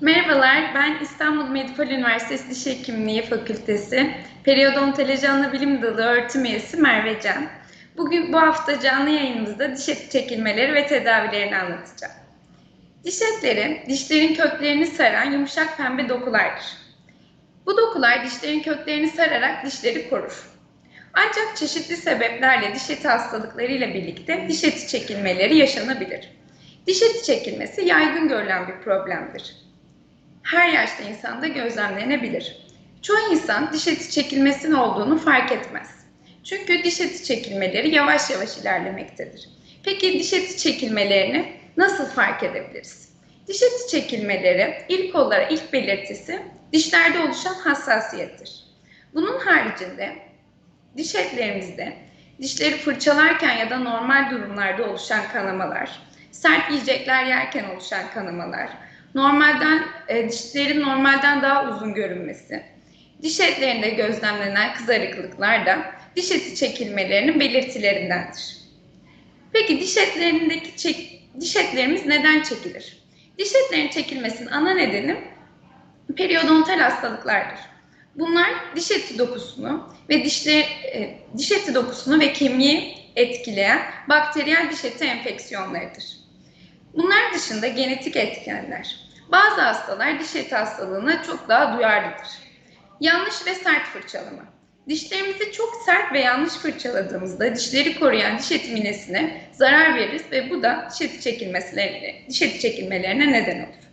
Merhabalar, ben İstanbul Medipol Üniversitesi Diş Hekimliği Fakültesi Periyodontoloji Anabilim Dalı öğretim üyesi Merve Can. Bugün bu hafta canlı yayınımızda diş eti çekilmeleri ve tedavilerini anlatacağım. Diş etleri, dişlerin köklerini saran yumuşak pembe dokulardır. Bu dokular dişlerin köklerini sararak dişleri korur. Ancak çeşitli sebeplerle diş eti hastalıklarıyla birlikte diş eti çekilmeleri yaşanabilir. Diş eti çekilmesi yaygın görülen bir problemdir. Her yaşta insanda gözlemlenebilir. Çoğu insan diş eti çekilmesinin olduğunu fark etmez. Çünkü diş eti çekilmeleri yavaş yavaş ilerlemektedir. Peki diş eti çekilmelerini nasıl fark edebiliriz? Diş eti çekilmeleri ilk olarak ilk belirtisi dişlerde oluşan hassasiyettir. Bunun haricinde diş etlerimizde dişleri fırçalarken ya da normal durumlarda oluşan kanamalar, sert yiyecekler yerken oluşan kanamalar, normalden e, dişlerin normalden daha uzun görünmesi, diş etlerinde gözlemlenen kızarıklıklar da diş eti çekilmelerinin belirtilerindendir. Peki diş etlerindeki çek, diş etlerimiz neden çekilir? Diş etlerinin çekilmesinin ana nedeni periodontal hastalıklardır. Bunlar diş eti dokusunu ve dişle, e, diş eti dokusunu ve kemiği etkileyen bakteriyel diş eti enfeksiyonlarıdır. Bunlar dışında genetik etkenler. Bazı hastalar diş eti hastalığına çok daha duyarlıdır. Yanlış ve sert fırçalama. Dişlerimizi çok sert ve yanlış fırçaladığımızda dişleri koruyan diş eti minesine zarar veririz ve bu da diş eti çekilmelerine, diş eti çekilmelerine neden olur.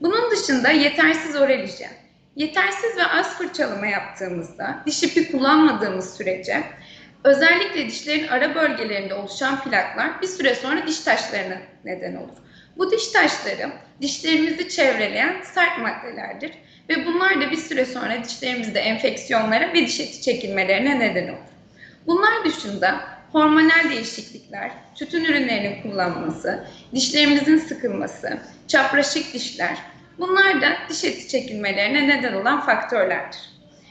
Bunun dışında yetersiz oral hijyen. Yetersiz ve az fırçalama yaptığımızda, diş ipi kullanmadığımız sürece özellikle dişlerin ara bölgelerinde oluşan plaklar bir süre sonra diş taşlarına neden olur. Bu diş taşları dişlerimizi çevreleyen sert maddelerdir ve bunlar da bir süre sonra dişlerimizde enfeksiyonlara ve diş eti çekilmelerine neden olur. Bunlar dışında hormonal değişiklikler, tütün ürünlerinin kullanılması, dişlerimizin sıkılması, çapraşık dişler, bunlar da diş eti çekilmelerine neden olan faktörlerdir.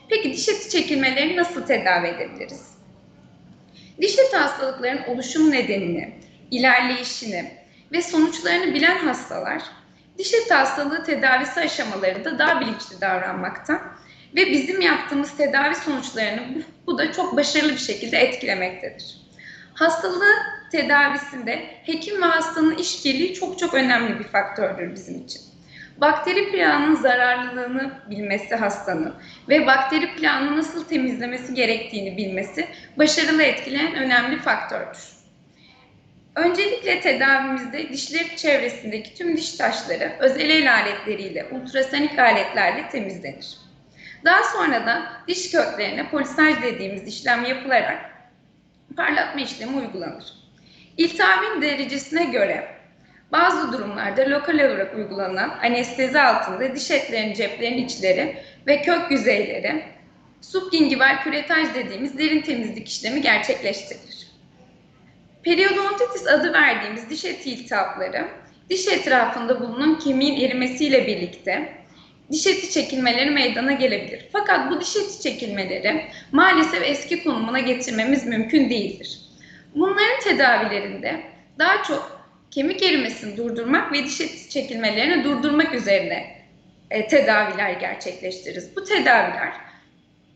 Peki diş eti çekilmelerini nasıl tedavi edebiliriz? Diş eti hastalıklarının oluşum nedenini, ilerleyişini ve sonuçlarını bilen hastalar diş eti hastalığı tedavisi aşamalarında daha bilinçli davranmakta ve bizim yaptığımız tedavi sonuçlarını bu da çok başarılı bir şekilde etkilemektedir. Hastalığı tedavisinde hekim ve hastanın işbirliği çok çok önemli bir faktördür bizim için. Bakteri plağının zararlılığını bilmesi hastanın ve bakteri plağını nasıl temizlemesi gerektiğini bilmesi başarılı etkileyen önemli faktördür. Öncelikle tedavimizde dişler çevresindeki tüm diş taşları özel el aletleriyle, ultrasonik aletlerle temizlenir. Daha sonra da diş köklerine polisaj dediğimiz işlem yapılarak parlatma işlemi uygulanır. İltihabın derecesine göre bazı durumlarda lokal olarak uygulanan anestezi altında diş etlerinin ceplerin içleri ve kök yüzeyleri subgingival küretaj dediğimiz derin temizlik işlemi gerçekleştirilir. Periodontitis adı verdiğimiz diş eti iltihapları diş etrafında bulunan kemiğin erimesiyle birlikte diş eti çekilmeleri meydana gelebilir. Fakat bu diş eti çekilmeleri maalesef eski konumuna getirmemiz mümkün değildir. Bunların tedavilerinde daha çok kemik erimesini durdurmak ve diş eti çekilmelerini durdurmak üzerine e, tedaviler gerçekleştiririz. Bu tedaviler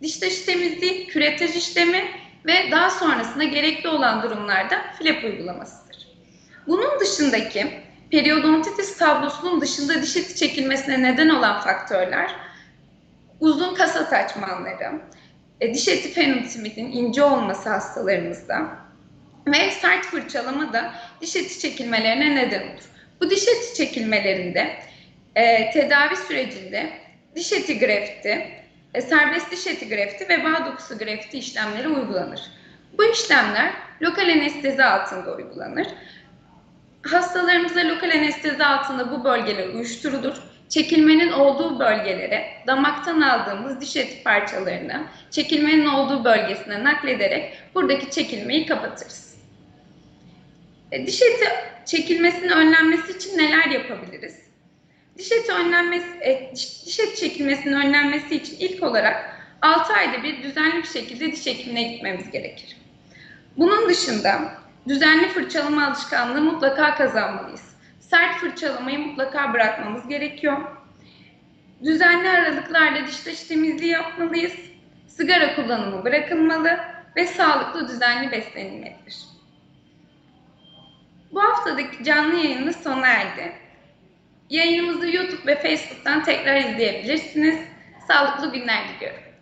diş taşı temizliği, küretaj işlemi ve daha sonrasında gerekli olan durumlarda flap uygulamasıdır. Bunun dışındaki periodontitis tablosunun dışında diş eti çekilmesine neden olan faktörler uzun kasa taçmanları, e, diş eti fenotimidin ince olması hastalarımızda ve sert fırçalama da diş eti çekilmelerine neden olur. Bu diş eti çekilmelerinde e, tedavi sürecinde diş eti grefti, e, serbest diş eti grefti ve bağ dokusu grefti işlemleri uygulanır. Bu işlemler lokal anestezi altında uygulanır. Hastalarımıza lokal anestezi altında bu bölgeler uyuşturulur. Çekilmenin olduğu bölgelere damaktan aldığımız diş eti parçalarını çekilmenin olduğu bölgesine naklederek buradaki çekilmeyi kapatırız. E, diş eti çekilmesinin önlenmesi için neler yapabiliriz? Diş eti önlenmesi, e, diş eti çekilmesinin önlenmesi için ilk olarak 6 ayda bir düzenli bir şekilde diş hekimine gitmemiz gerekir. Bunun dışında düzenli fırçalama alışkanlığı mutlaka kazanmalıyız. Sert fırçalamayı mutlaka bırakmamız gerekiyor. Düzenli aralıklarla diş taşı temizliği yapmalıyız. Sigara kullanımı bırakılmalı ve sağlıklı düzenli beslenilmelidir. Bu haftadaki canlı yayınımız sona erdi. Yayınımızı YouTube ve Facebook'tan tekrar izleyebilirsiniz. Sağlıklı günler diliyorum.